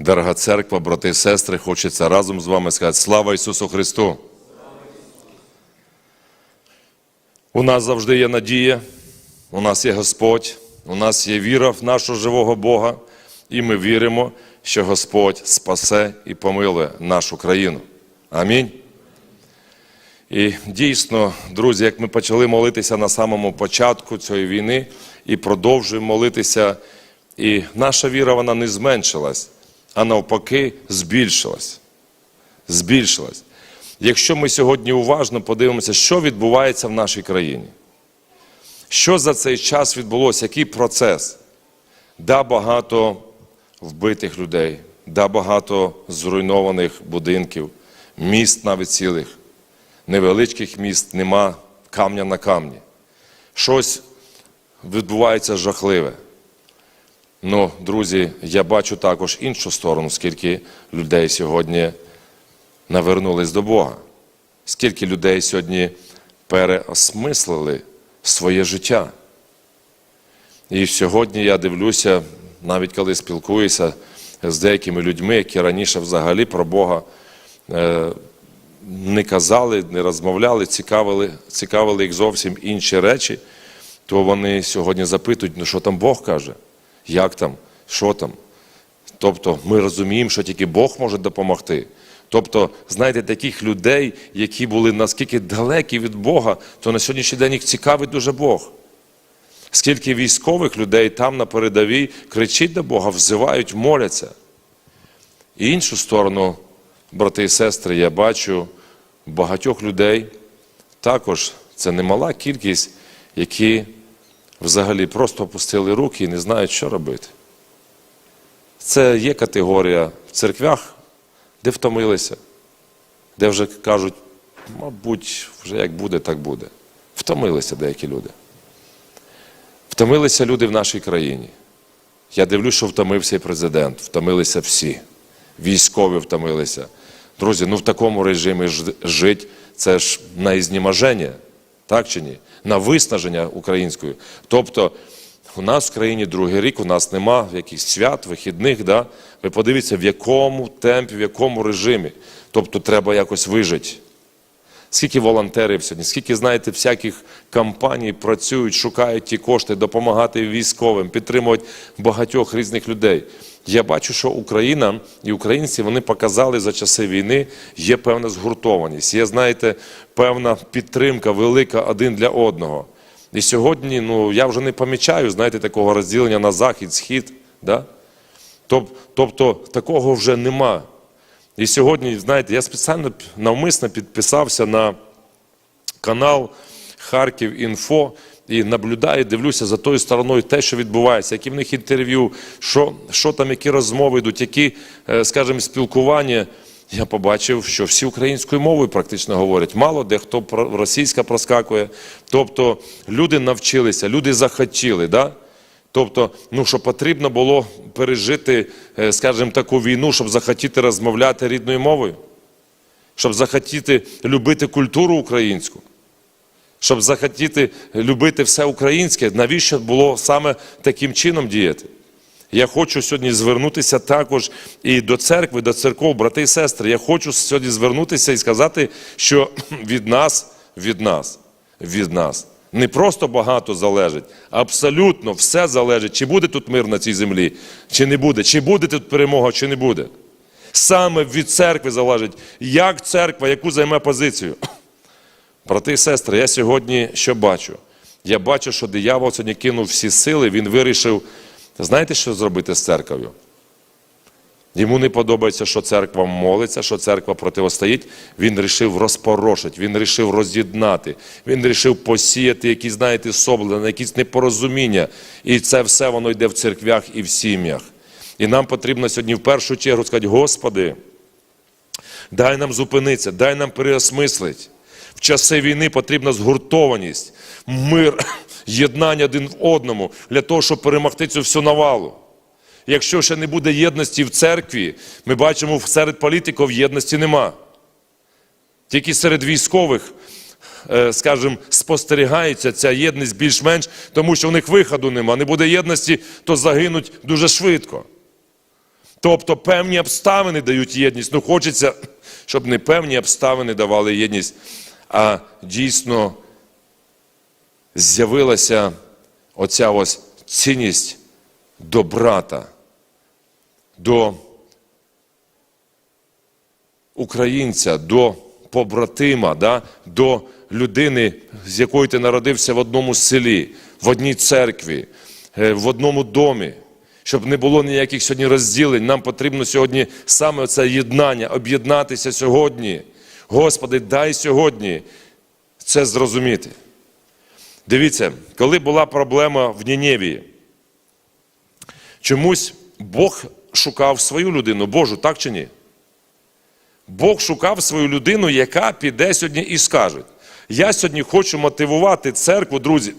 Дорога церква, брати і сестри, хочеться разом з вами сказати слава Ісусу Христу. У нас завжди є надія, у нас є Господь, у нас є віра в нашого живого Бога, і ми віримо, що Господь спасе і помилує нашу країну. Амінь. І дійсно, друзі, як ми почали молитися на самому початку цієї війни і продовжуємо молитися, і наша віра вона не зменшилась, а навпаки, збільшилась. Збільшилась. Якщо ми сьогодні уважно подивимося, що відбувається в нашій країні, що за цей час відбулося, який процес? Да, багато вбитих людей, да, багато зруйнованих будинків, міст навіть цілих невеличких міст, нема камня на камні. Щось відбувається жахливе. Ну, друзі, я бачу також іншу сторону, скільки людей сьогодні навернулись до Бога, скільки людей сьогодні переосмислили своє життя. І сьогодні я дивлюся, навіть коли спілкуюся з деякими людьми, які раніше взагалі про Бога е, не казали, не розмовляли, цікавили, цікавили їх зовсім інші речі, то вони сьогодні запитують, ну що там Бог каже, як там, що там. Тобто ми розуміємо, що тільки Бог може допомогти. Тобто, знаєте, таких людей, які були наскільки далекі від Бога, то на сьогоднішній день їх цікавить дуже Бог. Скільки військових людей там на передовій кричить до Бога, взивають, моляться. І іншу сторону, брати і сестри, я бачу багатьох людей, також це немала кількість, які взагалі просто опустили руки і не знають, що робити. Це є категорія в церквях, де втомилися, де вже кажуть, мабуть, вже як буде, так буде. Втомилися деякі люди. Втомилися люди в нашій країні. Я дивлюсь, що втомився і президент, втомилися всі. Військові втомилися. Друзі, ну в такому режимі жити це ж на ізнімаження, так чи ні? На виснаження української. Тобто, у нас в країні другий рік, у нас нема якихось свят, вихідних. Да? Ви подивіться, в якому темпі, в якому режимі. Тобто треба якось вижити. Скільки волонтерів сьогодні, скільки, знаєте, всяких компаній працюють, шукають ті кошти, допомагати військовим, підтримувати багатьох різних людей. Я бачу, що Україна і українці вони показали за часи війни, є певна згуртованість, є, знаєте, певна підтримка велика один для одного. І сьогодні ну, я вже не помічаю, знаєте, такого розділення на захід, схід. Да? Тобто такого вже нема. І сьогодні, знаєте, я спеціально навмисно підписався на канал Харків Інфо і наблюдаю, дивлюся за тою стороною те, що відбувається, які в них інтерв'ю, що, що там, які розмови йдуть, які, скажімо, спілкування. Я побачив, що всі українською мовою практично говорять. Мало де хто російська проскакує. Тобто люди навчилися, люди захотіли. Да? Тобто, ну що потрібно було пережити, скажімо, таку війну, щоб захотіти розмовляти рідною мовою, щоб захотіти любити культуру українську, щоб захотіти любити все українське, навіщо було саме таким чином діяти? Я хочу сьогодні звернутися також і до церкви, до церков, брати і сестри. Я хочу сьогодні звернутися і сказати, що від нас, від нас, від нас. Не просто багато залежить, абсолютно все залежить, чи буде тут мир на цій землі, чи не буде, чи буде тут перемога, чи не буде. Саме від церкви залежить, як церква, яку займе позицію. Брати і сестри, я сьогодні що бачу? Я бачу, що диявол сьогодні кинув всі сили, він вирішив, знаєте, що зробити з церков'ю? Йому не подобається, що церква молиться, що церква протистоїть. Він вирішив розпорошити, він вирішив роз'єднати, він вирішив посіяти якісь, знаєте, соблени, якісь непорозуміння. І це все воно йде в церквях і в сім'ях. І нам потрібно сьогодні в першу чергу сказати, Господи, дай нам зупинитися, дай нам переосмислити. В часи війни потрібна згуртованість, мир, єднання один в одному для того, щоб перемогти цю всю навалу. Якщо ще не буде єдності в церкві, ми бачимо, серед політиків єдності нема. Тільки серед військових, скажімо, спостерігається ця єдність більш-менш, тому що в них виходу нема. Не буде єдності, то загинуть дуже швидко. Тобто певні обставини дають єдність. Ну, хочеться, щоб не певні обставини давали єдність, а дійсно з'явилася оця ось цінність до брата, до українця, до побратима, да? до людини, з якою ти народився в одному селі, в одній церкві, е, в одному домі. Щоб не було ніяких сьогодні розділень, нам потрібно сьогодні саме це єднання, об'єднатися сьогодні. Господи, дай сьогодні це зрозуміти. Дивіться, коли була проблема в Ніневії, чомусь Бог шукав свою людину, Божу, так чи ні? Бог шукав свою людину, яка піде сьогодні і скаже. Я сьогодні хочу мотивувати церкву, друзі.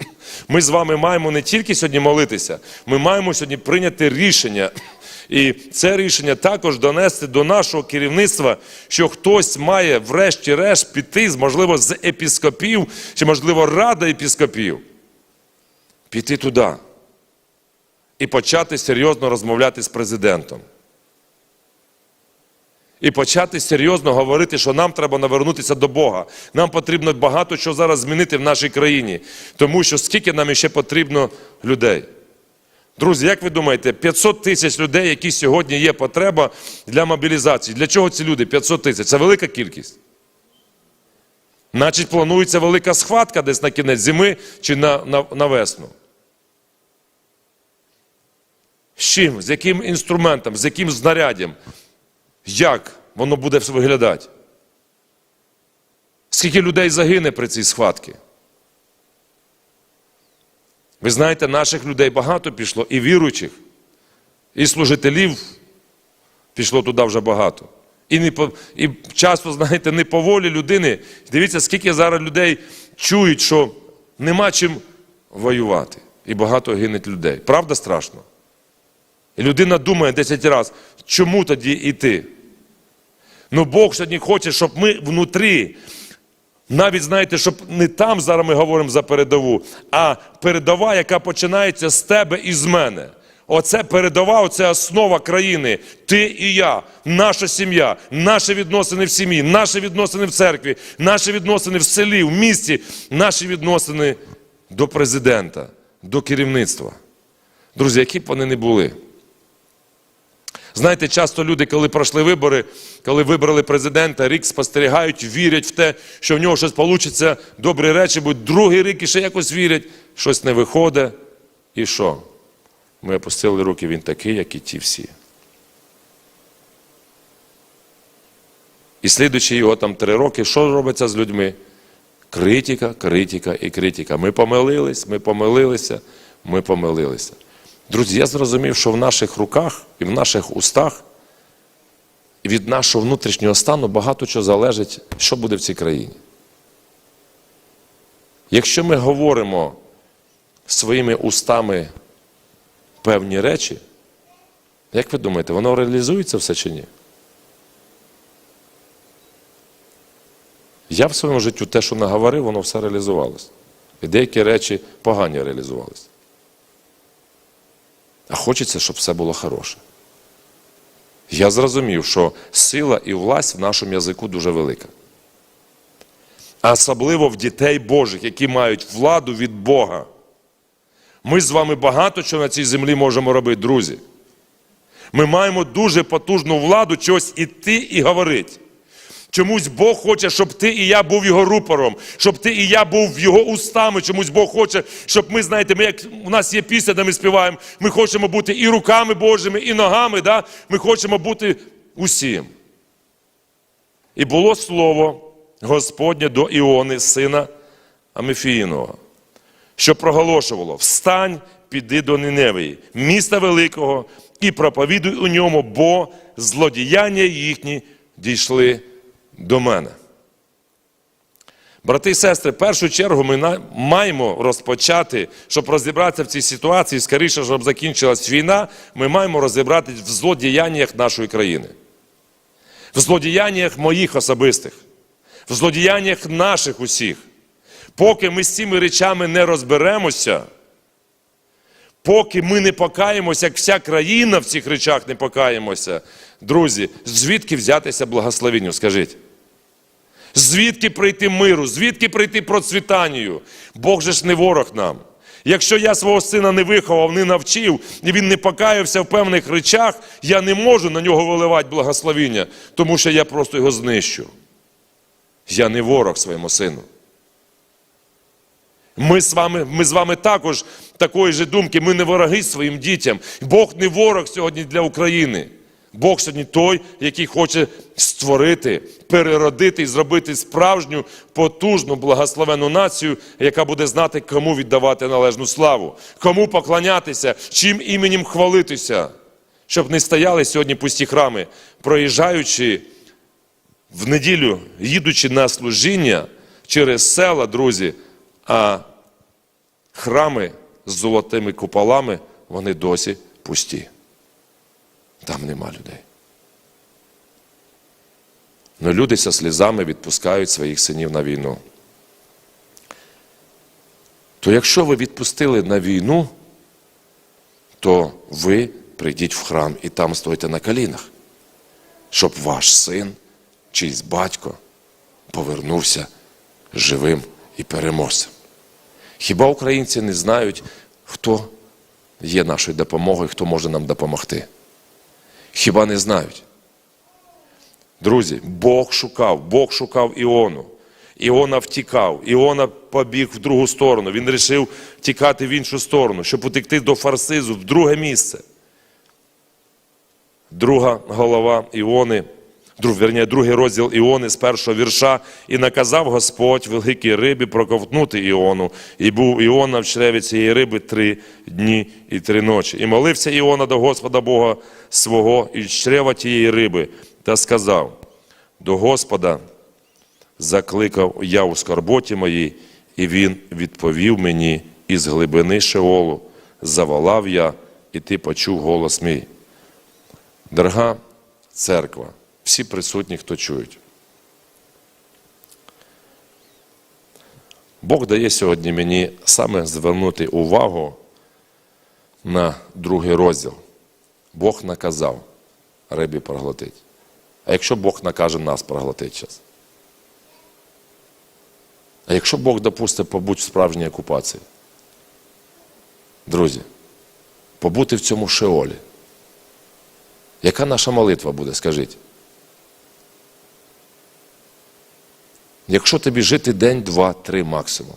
Ми з вами маємо не тільки сьогодні молитися, ми маємо сьогодні прийняти рішення. І це рішення також донести до нашого керівництва, що хтось має, врешті-решт, піти, можливо, з епіскопів, чи, можливо, рада епіскопів, піти туди і почати серйозно розмовляти з президентом. І почати серйозно говорити, що нам треба навернутися до Бога. Нам потрібно багато що зараз змінити в нашій країні. Тому що скільки нам ще потрібно людей. Друзі, як ви думаєте, 500 тисяч людей, які сьогодні є потреба для мобілізації. Для чого ці люди? 500 тисяч. Це велика кількість. Значить, планується велика схватка десь на кінець зими чи на, на, на весну. З чим? З яким інструментом, з яким знаряддям? Як воно буде виглядати? Скільки людей загине при цій схватці? Ви знаєте, наших людей багато пішло, і віруючих, і служителів пішло туди вже багато. І, не по, і часто, знаєте, не по волі людини. Дивіться, скільки зараз людей чують, що нема чим воювати. І багато гинуть людей. Правда страшно? Людина думає 10 разів, чому тоді йти? Ну Бог сьогодні хоче, щоб ми внутрі, навіть знаєте, щоб не там зараз ми говоримо за передову, а передова, яка починається з тебе і з мене. Оце передова, оце основа країни. Ти і я, наша сім'я, наші відносини в сім'ї, наші відносини в церкві, наші відносини в селі, в місті, наші відносини до президента, до керівництва. Друзі, які б вони не були. Знаєте, часто люди, коли пройшли вибори, коли вибрали президента, рік спостерігають, вірять в те, що в нього щось вийде, добрі речі будуть, другий рік і ще якось вірять, щось не виходить. І що? Ми опустили руки, він такий, як і ті всі. І слідуючи його там три роки, що робиться з людьми? Критика, критика і критика. Ми помилились, ми помилилися, ми помилилися. Друзі, я зрозумів, що в наших руках і в наших устах від нашого внутрішнього стану багато чого залежить, що буде в цій країні. Якщо ми говоримо своїми устами певні речі, як ви думаєте, воно реалізується все чи ні? Я в своєму житті те, що наговорив, воно все реалізувалося. І деякі речі погані реалізувалися. А хочеться, щоб все було хороше. Я зрозумів, що сила і власть в нашому язику дуже велика. А особливо в дітей Божих, які мають владу від Бога. Ми з вами багато чого на цій землі можемо робити, друзі. Ми маємо дуже потужну владу чогось іти і говорити. Чомусь Бог хоче, щоб ти і я був його рупором, щоб ти і я був його устами. Чомусь Бог хоче, щоб ми, знаєте, ми як у нас є пісня, де ми співаємо, ми хочемо бути і руками Божими, і ногами. Да? Ми хочемо бути усім. І було слово Господнє до Іони, сина Амефіїного, що проголошувало: Встань, піди до Ниневії, міста великого, і проповідуй у ньому, бо злодіяння їхні дійшли до мене. Брати і сестри, в першу чергу ми маємо розпочати, щоб розібратися в цій ситуації, скоріше, щоб закінчилась війна, ми маємо розібратися в злодіяннях нашої країни, в злодіяннях моїх особистих, в злодіяннях наших усіх. Поки ми з цими речами не розберемося, поки ми не покаємося, як вся країна в цих речах не покаємося, друзі, звідки взятися благословенню, скажіть? Звідки прийти миру, звідки прийти процвітанню? Бог же ж не ворог нам. Якщо я свого сина не виховав, не навчив, і він не покаявся в певних речах, я не можу на нього виливати благословіння, тому що я просто його знищу. Я не ворог своєму сину. Ми з вами, ми з вами також такої ж думки, ми не вороги своїм дітям. Бог не ворог сьогодні для України. Бог сьогодні той, який хоче створити, переродити і зробити справжню, потужну, благословену націю, яка буде знати, кому віддавати належну славу, кому поклонятися, чим іменем хвалитися, щоб не стояли сьогодні пусті храми, проїжджаючи в неділю, їдучи на служіння через села, друзі, а храми з золотими куполами, вони досі пусті. Там нема людей. Но люди зі слізами відпускають своїх синів на війну. То якщо ви відпустили на війну, то ви прийдіть в храм і там стойте на колінах, щоб ваш син, чийсь батько, повернувся живим і переможцем. Хіба українці не знають, хто є нашою допомогою, хто може нам допомогти? Хіба не знають? Друзі, Бог шукав, Бог шукав Іону. Іона втікав, Іона побіг в другу сторону. Він вирішив тікати в іншу сторону, щоб утекти до Фарсизу в друге місце. Друга голова Іони, верні, другий розділ Іони з першого вірша. І наказав Господь великій рибі проковтнути Іону. І був Іона в чреві цієї риби три дні і три ночі. І молився Іона до Господа Бога свого із чрева тієї риби, та сказав: до Господа закликав я у скорботі моїй, і він відповів мені із глибини Шеолу. Заволав я, і ти почув голос мій. Дорога церква, всі присутні, хто чують. Бог дає сьогодні мені саме звернути увагу на другий розділ. Бог наказав рибі проглотить. А якщо Бог накаже нас проглотити час? А якщо Бог допустить побути в справжній окупації? Друзі, побути в цьому шеолі. Яка наша молитва буде, скажіть? Якщо тобі жити день, два, три максимум,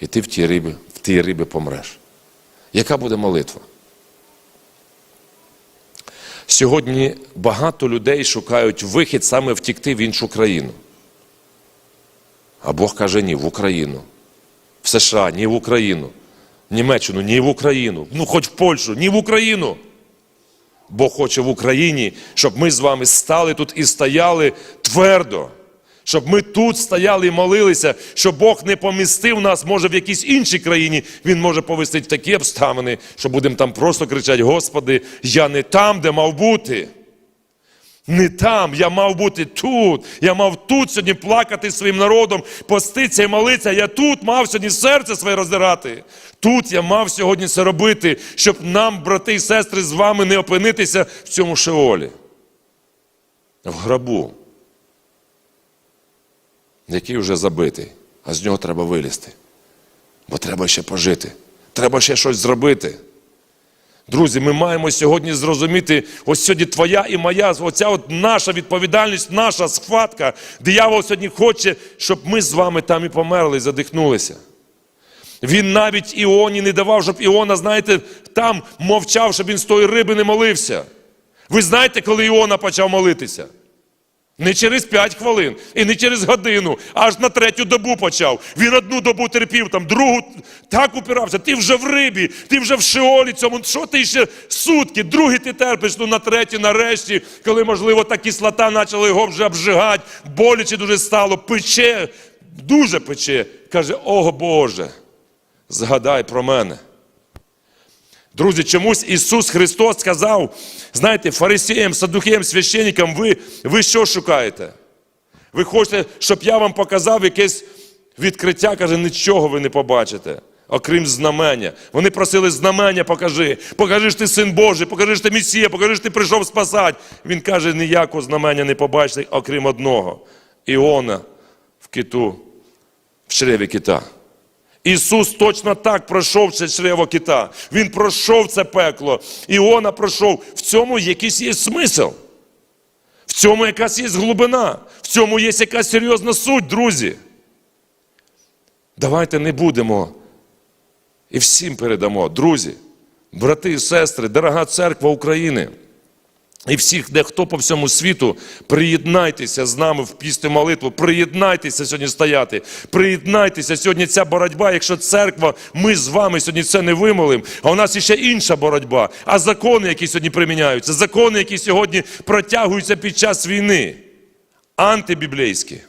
і ти в тій рибі, в тій рибі помреш, яка буде молитва? Сьогодні багато людей шукають вихід саме втікти в іншу країну. А Бог каже ні, в Україну. В США, ні в Україну. В Німеччину, ні в Україну. Ну, хоч в Польщу, ні в Україну. Бог хоче в Україні, щоб ми з вами стали тут і стояли твердо. Щоб ми тут стояли і молилися, щоб Бог не помістив нас, може, в якійсь іншій країні. Він може повести такі обставини, що будемо там просто кричати: Господи, я не там, де мав бути. Не там, я мав бути тут. Я мав тут сьогодні плакати своїм народом, поститися і молитися. Я тут мав сьогодні серце своє роздирати. Тут я мав сьогодні це робити, щоб нам, брати і сестри, з вами не опинитися в цьому шеолі. В грабу, який вже забитий, а з нього треба вилізти. Бо треба ще пожити. Треба ще щось зробити. Друзі, ми маємо сьогодні зрозуміти, ось сьогодні твоя і моя, оця от наша відповідальність, наша схватка. Диявол сьогодні хоче, щоб ми з вами там і померли, і задихнулися. Він навіть Іоні не давав, щоб Іона, знаєте, там мовчав, щоб він з тої риби не молився. Ви знаєте, коли Іона почав молитися? Не через 5 хвилин і не через годину, аж на третю добу почав. Він одну добу терпів, там другу так упирався. Ти вже в рибі, ти вже в шеолі цьому. Що ти ще сутки? Другий ти терпиш, ну на третій, нарешті, коли, можливо, та кислота почала його вже обжигати, боляче дуже стало, пече, дуже пече. Каже, о Боже, згадай про мене. Друзі, чомусь Ісус Христос сказав, знаєте, фарисеям, садухеям, священникам, ви, ви що шукаєте? Ви хочете, щоб я вам показав якесь відкриття, каже, нічого ви не побачите. окрім знамення. Вони просили знамення, покажи. Покажи ж ти син Божий, покажи ж ти Месія, покажи ж ти прийшов спасати. Він каже, ніякого знамення не побачите, окрім одного. Іона в киту, в чреві кита. Ісус точно так пройшов це чрево кита. Він пройшов це пекло. Іона пройшов. В цьому якийсь є смисл. В цьому якась є глибина. В цьому є якась серйозна суть, друзі. Давайте не будемо і всім передамо, друзі, брати і сестри, дорога церква України. І всіх, де хто по всьому світу, приєднайтеся з нами в пісту молитву, приєднайтеся сьогодні стояти, приєднайтеся сьогодні ця боротьба. Якщо церква, ми з вами сьогодні це не вимолимо, а у нас іще інша боротьба. А закони, які сьогодні приміняються, закони, які сьогодні протягуються під час війни, антибіблейські.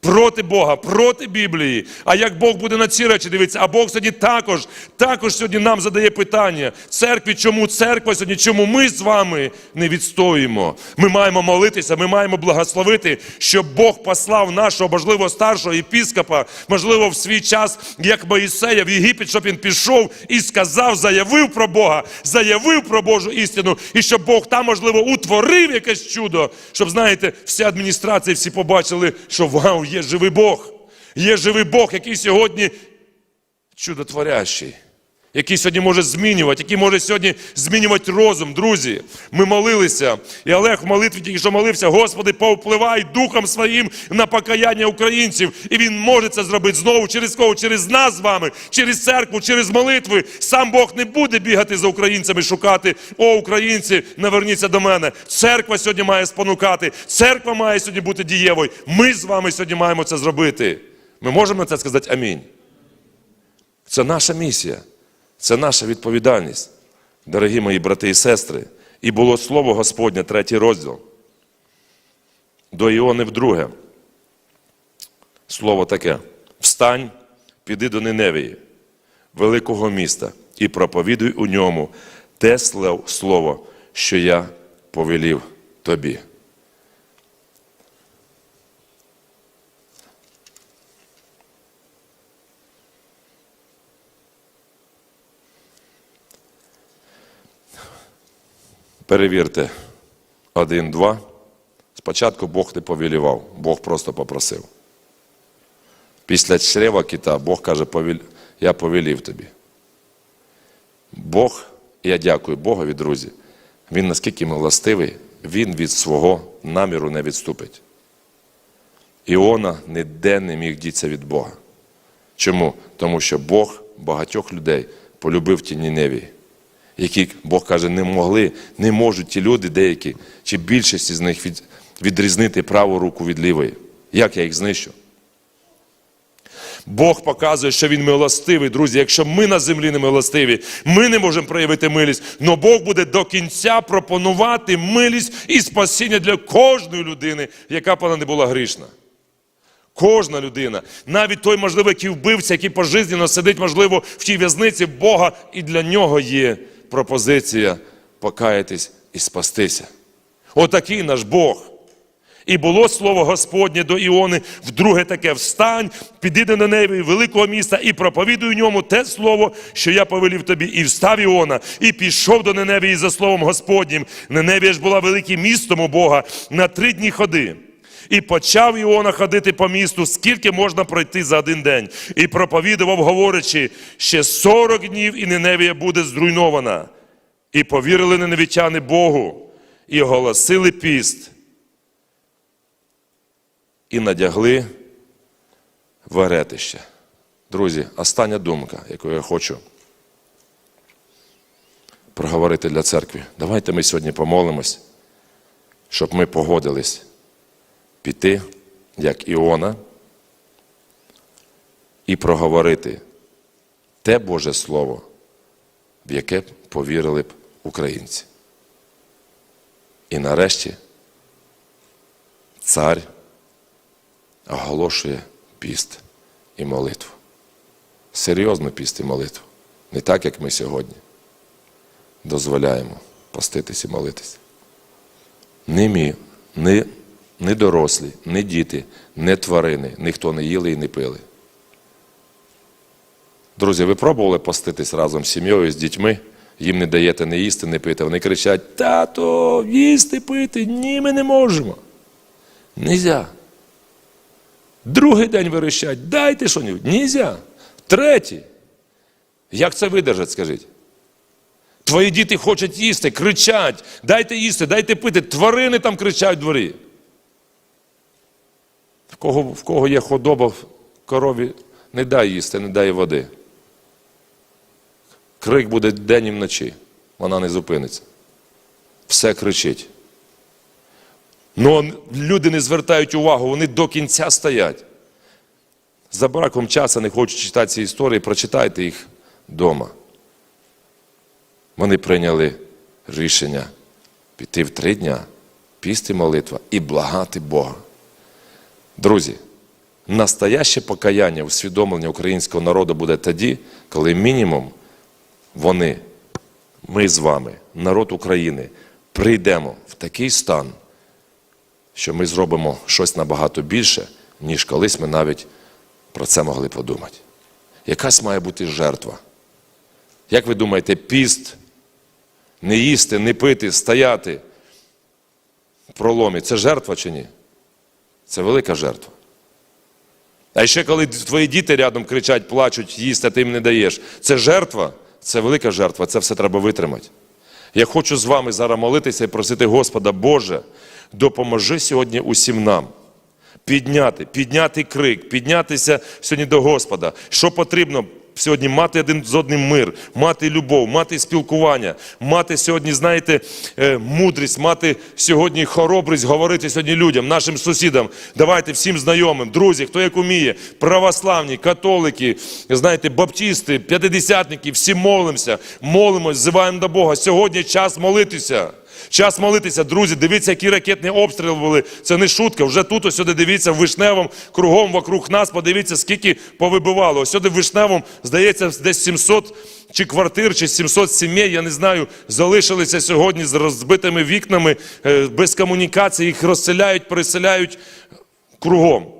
Проти Бога, проти Біблії. А як Бог буде на ці речі дивитися? А Бог сьогодні також, також сьогодні нам задає питання. Церкві, чому церква сьогодні, чому ми з вами не відстоїмо? Ми маємо молитися, ми маємо благословити, щоб Бог послав нашого, можливо, старшого епіскопа, можливо, в свій час, як Моїсея в Єгипет, щоб він пішов і сказав, заявив про Бога, заявив про Божу істину, і щоб Бог там, можливо, утворив якесь чудо, щоб, знаєте, всі адміністрації всі побачили, що вау, є живий Бог. Є живий Бог, який сьогодні чудотворящий, який сьогодні може змінювати, який може сьогодні змінювати розум, друзі. Ми молилися, і Олег в молитві тільки що молився, Господи, повпливай духом своїм на покаяння українців. І він може це зробити знову через кого? Через нас з вами, через церкву, через молитви. Сам Бог не буде бігати за українцями, шукати, о, українці, наверніться до мене. Церква сьогодні має спонукати, церква має сьогодні бути дієвою. Ми з вами сьогодні маємо це зробити. Ми можемо на це сказати амінь. Це наша місія, це наша відповідальність, дорогі мої брати і сестри. І було слово Господнє, третій розділ. До Іони вдруге. Слово таке: Встань, піди до Ниневії, великого міста, і проповідуй у ньому те слово, що я повелів тобі. Перевірте один, два. Спочатку Бог не повелівав, Бог просто попросив. Після чрева кита Бог каже, я повелів тобі. Бог, я дякую Богові, друзі. Він наскільки милостивий, він від свого наміру не відступить. Іона ніде не міг дітися від Бога. Чому? Тому що Бог багатьох людей полюбив ті Ніневії, які, Бог каже, не могли, не можуть ті люди деякі, чи більшість з них від, відрізнити праву руку від лівої. Як я їх знищу? Бог показує, що Він милостивий, друзі. Якщо ми на землі не милостиві, ми не можемо проявити милість, але Бог буде до кінця пропонувати милість і спасіння для кожної людини, яка б вона не була грішна. Кожна людина, навіть той, можливо, який вбився, який пожизненно сидить, можливо, в тій в'язниці Бога, і для нього є пропозиція покаятись і спастися. Отакий наш Бог. І було слово Господнє до Іони вдруге таке: встань, піди до Неневії, великого міста, і проповідуй ньому те слово, що я повелів тобі. І встав Іона, і пішов до Неневії за словом Господнім. Неневія ж була великим містом у Бога на три дні ходи. І почав Іона ходити по місту, скільки можна пройти за один день, і проповідував, говорячи, ще 40 днів, і Неневія буде зруйнована. І повірили неневітяни Богу, і оголосили піст, і надягли веретище. Друзі, остання думка, яку я хочу проговорити для церкви. Давайте ми сьогодні помолимось, щоб ми погодились піти, як Іона, і проговорити те Боже Слово, в яке повірили б українці. І нарешті цар оголошує піст і молитву. Серйозно піст і молитву. Не так, як ми сьогодні дозволяємо поститись і молитись. Ні мі, ні дорослі, ні діти, ні тварини, ніхто не їли і не пили. Друзі, ви пробували поститись разом з сім'єю, з дітьми? Їм не даєте не їсти, не пити. Вони кричать: тато, їсти, пити, ні, ми не можемо. Нельзя. Другий день вирощать, дайте що-небудь. Нельзя. Третій. Як це видержать, скажіть? Твої діти хочуть їсти, кричать, дайте їсти, дайте пити. Тварини там кричать в дворі. Кого, в кого є худоба в корові, не дай їсти, не дай води. Крик буде день і вночі. Вона не зупиниться. Все кричить. Ну люди не звертають увагу, вони до кінця стоять. За браком часу не хочу читати ці історії, прочитайте їх вдома. Вони прийняли рішення піти в три дня, пісти молитва і благати Бога. Друзі, настояще покаяння, усвідомлення українського народу буде тоді, коли мінімум вони, ми з вами, народ України, прийдемо в такий стан, що ми зробимо щось набагато більше, ніж колись ми навіть про це могли подумати. Якась має бути жертва. Як ви думаєте, піст, не їсти, не пити, стояти в проломі це жертва чи ні? Це велика жертва. А ще коли твої діти рядом кричать, плачуть, їсти, а ти їм не даєш. Це жертва, це велика жертва, це все треба витримати. Я хочу з вами зараз молитися і просити Господа, Боже, допоможи сьогодні усім нам підняти, підняти крик, піднятися сьогодні до Господа. Що потрібно сьогодні мати один з одним мир, мати любов, мати спілкування, мати сьогодні, знаєте, е, мудрість, мати сьогодні хоробрість говорити сьогодні людям, нашим сусідам. Давайте всім знайомим, друзі, хто як уміє, православні, католики, знаєте, баптісти, п'ятидесятники, всі молимося, молимось, зиваємо до Бога. Сьогодні час молитися. Час молитися, друзі, дивіться, які ракетні обстріли були. Це не шутка. Вже тут, ось сюди дивіться, в Вишневому, кругом вокруг нас, подивіться, скільки повибивало. Ось сюди в Вишневому, здається, десь 700 чи квартир, чи 700 сімей, я не знаю, залишилися сьогодні з розбитими вікнами, е, без комунікації, їх розселяють, переселяють кругом.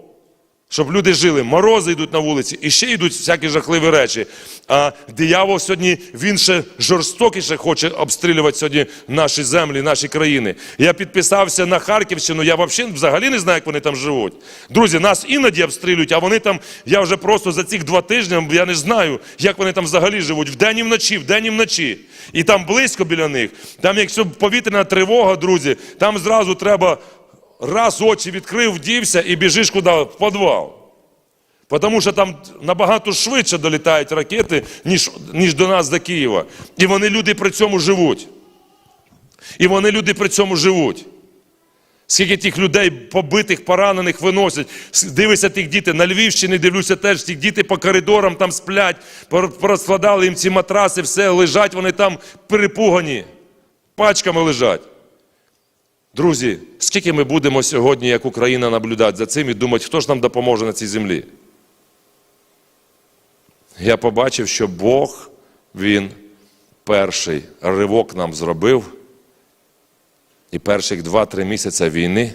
Щоб люди жили, морози йдуть на вулиці, і ще йдуть всякі жахливі речі. А диявол сьогодні він ще жорстокіше хоче обстрілювати сьогодні наші землі, наші країни. Я підписався на Харківщину, я взагалі, не знаю, як вони там живуть. Друзі, нас іноді обстрілюють, а вони там, я вже просто за цих два тижні, я не знаю, як вони там взагалі живуть. Вдень і вночі, вдень і вночі. І там близько біля них. Там, якщо повітряна тривога, друзі, там зразу треба раз очі відкрив, вдівся і біжиш куди? В підвал. Тому що там набагато швидше долітають ракети, ніж, ніж до нас, до Києва. І вони люди при цьому живуть. І вони люди при цьому живуть. Скільки тих людей побитих, поранених виносять. Дивися тих дітей. На Львівщині дивлюся теж, ті діти по коридорам там сплять, пор- порозкладали їм ці матраси, все, лежать вони там перепугані, пачками лежать. Друзі, скільки ми будемо сьогодні, як Україна, наблюдати за цим і думати, хто ж нам допоможе на цій землі? Я побачив, що Бог, Він перший ривок нам зробив, і перших 2-3 місяці війни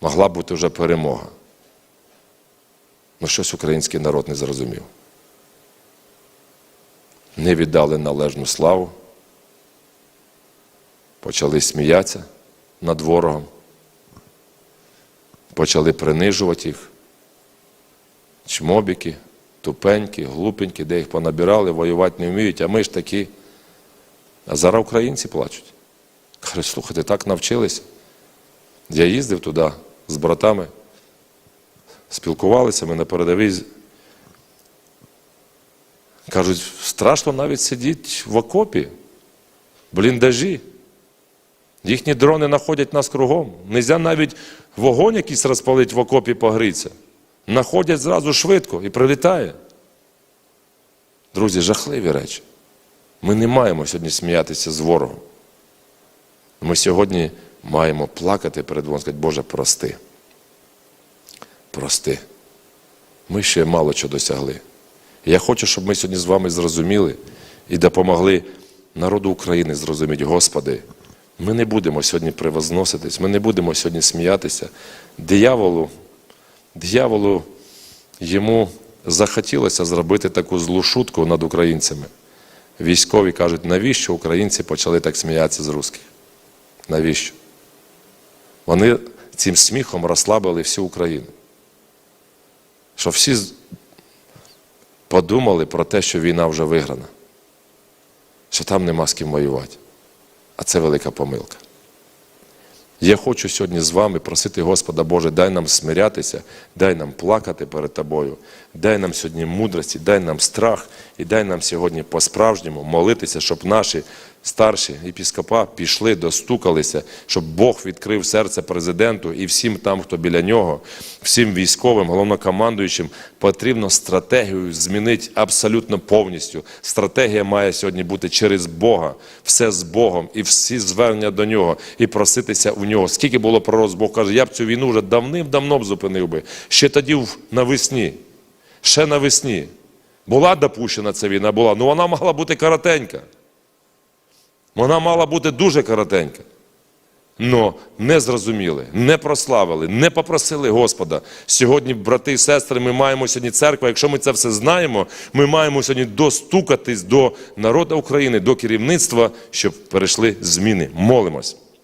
могла бути вже перемога. Ну щось український народ не зрозумів. Не віддали належну славу почали сміятися над ворогом, почали принижувати їх. Чмобіки, тупенькі, глупенькі, де їх понабирали, воювати не вміють, а ми ж такі. А зараз українці плачуть. Кажуть, слухайте, так навчилися. Я їздив туди з братами, спілкувалися, ми на передовій. Кажуть, страшно навіть сидіти в окопі, бліндажі. Їхні дрони знаходять нас кругом. Нельзя навіть вогонь якийсь розпалити в окопі погріться. Находять зразу швидко і прилітає. Друзі, жахливі речі. Ми не маємо сьогодні сміятися з ворогом. Ми сьогодні маємо плакати перед Богом, сказати, Боже, прости. Прости. Ми ще мало чого досягли. Я хочу, щоб ми сьогодні з вами зрозуміли і допомогли народу України зрозуміти, Господи, ми не будемо сьогодні превозноситись, ми не будемо сьогодні сміятися. Дияволу, дияволу йому захотілося зробити таку злу шутку над українцями. Військові кажуть, навіщо українці почали так сміятися з русських? Навіщо? Вони цим сміхом розслабили всю Україну. Що всі подумали про те, що війна вже виграна, що там нема з ким воювати. А це велика помилка. Я хочу сьогодні з вами просити Господа Боже, дай нам смирятися, дай нам плакати перед Тобою, дай нам сьогодні мудрості, дай нам страх і дай нам сьогодні по-справжньому молитися, щоб наші старші епіскопа пішли, достукалися, щоб Бог відкрив серце президенту і всім там, хто біля нього, всім військовим, головнокомандуючим, потрібно стратегію змінити абсолютно повністю. Стратегія має сьогодні бути через Бога, все з Богом і всі звернення до нього, і проситися у нього. Скільки було пророцтв, Бог каже, я б цю війну вже давним-давно б зупинив би. Ще тоді навесні, ще навесні. Була допущена ця війна, була, ну вона могла бути коротенька. Вона мала бути дуже коротенька. Но не зрозуміли, не прославили, не попросили Господа. Сьогодні, брати і сестри, ми маємо сьогодні церква. Якщо ми це все знаємо, ми маємо сьогодні достукатись до народу України, до керівництва, щоб перейшли зміни. Молимось.